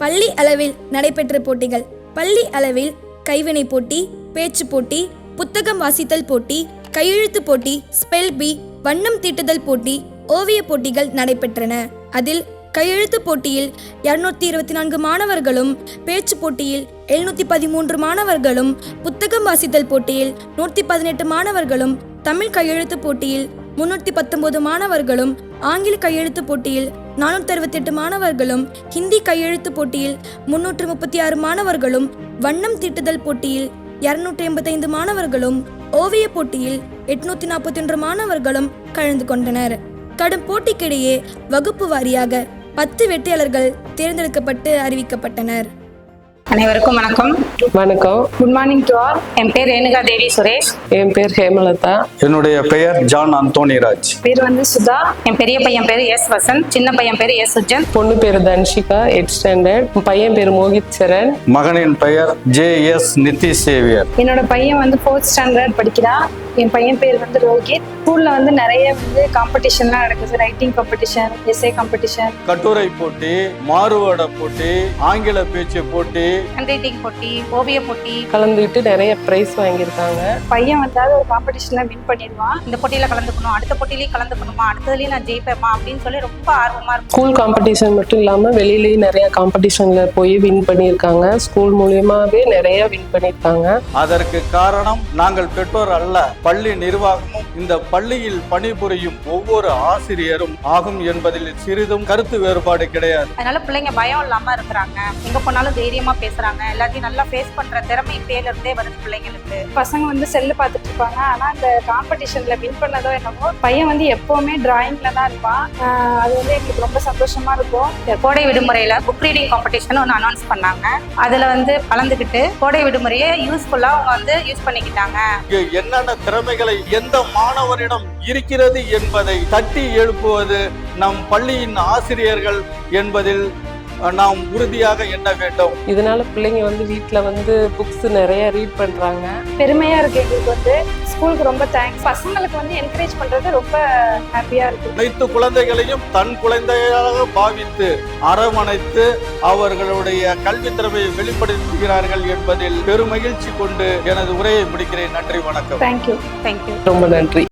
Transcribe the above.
பள்ளி அளவில் நடைபெற்ற போட்டிகள். பள்ளி அளவில் கைவினை போட்டி பேச்சு போட்டி புத்தகம் வாசித்தல் போட்டி கையெழுத்து போட்டி ஸ்பெல் பி வண்ணம் தீட்டுதல் போட்டி ஓவிய போட்டிகள் நடைபெற்றன. அதில் கையெழுத்து போட்டியில் இருநூத்தி இருபத்தி நான்கு மாணவர்களும் பேச்சு போட்டியில் எழுநூத்தி பதிமூன்று மாணவர்களும் புத்தகம் வாசித்தல் போட்டியில் நூற்றி பதினெட்டு மாணவர்களும் தமிழ் கையெழுத்து போட்டியில் முன்னூற்றி பத்தொன்பது மாணவர்களும் ஆங்கில கையெழுத்து போட்டியில் நானூற்றி அறுபத்தெட்டு மாணவர்களும் ஹிந்தி கையெழுத்து போட்டியில் முன்னூற்று முப்பத்தி ஆறு மாணவர்களும் வண்ணம் தீட்டுதல் போட்டியில் இருநூற்றி எண்பத்தைந்து மாணவர்களும் ஓவிய போட்டியில் எட்நூத்தி நாற்பத்தி ஒன்று மாணவர்களும் கலந்து கொண்டனர். கடும் போட்டிக்கிடையே வகுப்பு வாரியாக பத்து வெற்றியாளர்கள் தேர்ந்தெடுக்கப்பட்டு அறிவிக்கப்பட்டனர். அனைவருக்கும் வணக்கம். வணக்கம். குட் மார்னிங் டு ஆல் என் பேர் ரேணுகா தேவி சுரேஷ். என் பேர் ஹேமலதா. என்னுடைய பெயர் ஜான் அந்தோணிராஜ் பேர் வந்து சுதா. என் பெரிய பையன் பேர் எஸ் வசந்த். சின்ன பையன் பேர் எஸ் சுஜன். பொண்ணு பேர் தன்ஷிகா எயிட் ஸ்டாண்டர்ட். பையன் பேர் மோகித் சரண். மகனின் பெயர் ஜே எஸ் நித்தி சேவியர். என்னோட பையன் வந்து ஃபோர்த் ஸ்டாண்டர்ட் படிக்கிறான் என் பையன் பேர் வந்து ரோஹித். ஸ்கூல்ல வந்து நிறைய வந்து காம்படிஷன்லாம் நடக்குது. ரைட்டிங் காம்படிஷன் எஸ்ஏ காம்படிஷன் கட்டுரை போட்டி மாறுவேட போட்டி ஆங்கில பேச்சு போட்டி ஹேண்ட் ரைட்டிங் போட்டி ஓவிய போட்டி. கலந்துக்கிட்டு நிறைய ப்ரைஸ் வாங்கியிருக்காங்க. பையன் வந்தாவது ஒரு காம்படிஷன்ல வின் பண்ணிடுவான். இந்த போட்டியில கலந்துக்கணும் அடுத்த போட்டியிலையும் கலந்துக்கணுமா? அடுத்ததுலயும் நான் ஜெயிப்பேமா அப்படின்னு சொல்லி ரொம்ப ஆர்வமா இருக்கும். ஸ்கூல் காம்படிஷன் மட்டும் இல்லாமல் வெளியிலேயும் நிறைய காம்படிஷனில் போய் வின் பண்ணியிருக்காங்க. ஸ்கூல் மூலியமாகவே நிறைய வின் பண்ணியிருக்காங்க. அதற்கு காரணம் நாங்கள் பெற்றோர் அல்ல. பள்ளி நிர்வாகமும் இந்த பள்ளியில் பணிபுரியும் ஒவ்வொரு ஆசிரியரும் ஆகும் என்பதில் சிறிதும் கருத்து வேறுபாடு கிடையாது. அதனால பிள்ளைங்க பயம் இல்லாம இருக்கிறாங்க. எங்க போனாலும் தைரியமா பேசுறாங்க. எல்லாத்தையும் நல்லா ஃபேஸ் பண்ற திறமை பேர்ல இருந்தே வருது பிள்ளைங்களுக்கு. பசங்க வந்து செல்லு பார்த்துட்டு இருப்பாங்க. ஆனா அந்த காம்படிஷன்ல வின் பண்ணதோ என்னமோ பையன் வந்து எப்பவுமே டிராயிங்ல தான் இருப்பான். அது வந்து எங்களுக்கு ரொம்ப சந்தோஷமா இருக்கும். கோடை விடுமுறையில புக் ரீடிங் காம்படிஷன் ஒன்று அனௌன்ஸ் பண்ணாங்க. அதுல வந்து கலந்துக்கிட்டு கோடை விடுமுறையை யூஸ்ஃபுல்லா அவங்க வந்து யூஸ் பண்ணிக்கிட்டாங்க. என்னென்ன திறமைகளை எந்த மாணவரிடம் இருக்கிறது என்பதை தட்டி எழுப்புவது நம் பள்ளியின் ஆசிரியர்கள் என்பதில் நாம் உறுதியாக எண்ண வேண்டும். இதனால பிள்ளைங்க வந்து வீட்டில் வந்து புக்ஸ் நிறைய ரீட் பண்ணுறாங்க பெருமையா இருக்கு எங்களுக்கு வந்து. ஸ்கூலுக்கு ரொம்ப தேங்க்ஸ் பசங்களுக்கு வந்து என்கரேஜ் பண்றது ரொம்ப ஹாப்பியா இருக்கு. அனைத்து குழந்தைகளையும் தன் குழந்தையாக பாவித்து அரவணைத்து அவர்களுடைய கல்வி திறமையை வெளிப்படுத்துகிறார்கள் என்பதில் பெருமகிழ்ச்சி கொண்டு எனது உரையை முடிக்கிறேன். நன்றி வணக்கம். தேங்க்யூ தேங்க்யூ ரொம்ப நன்றி.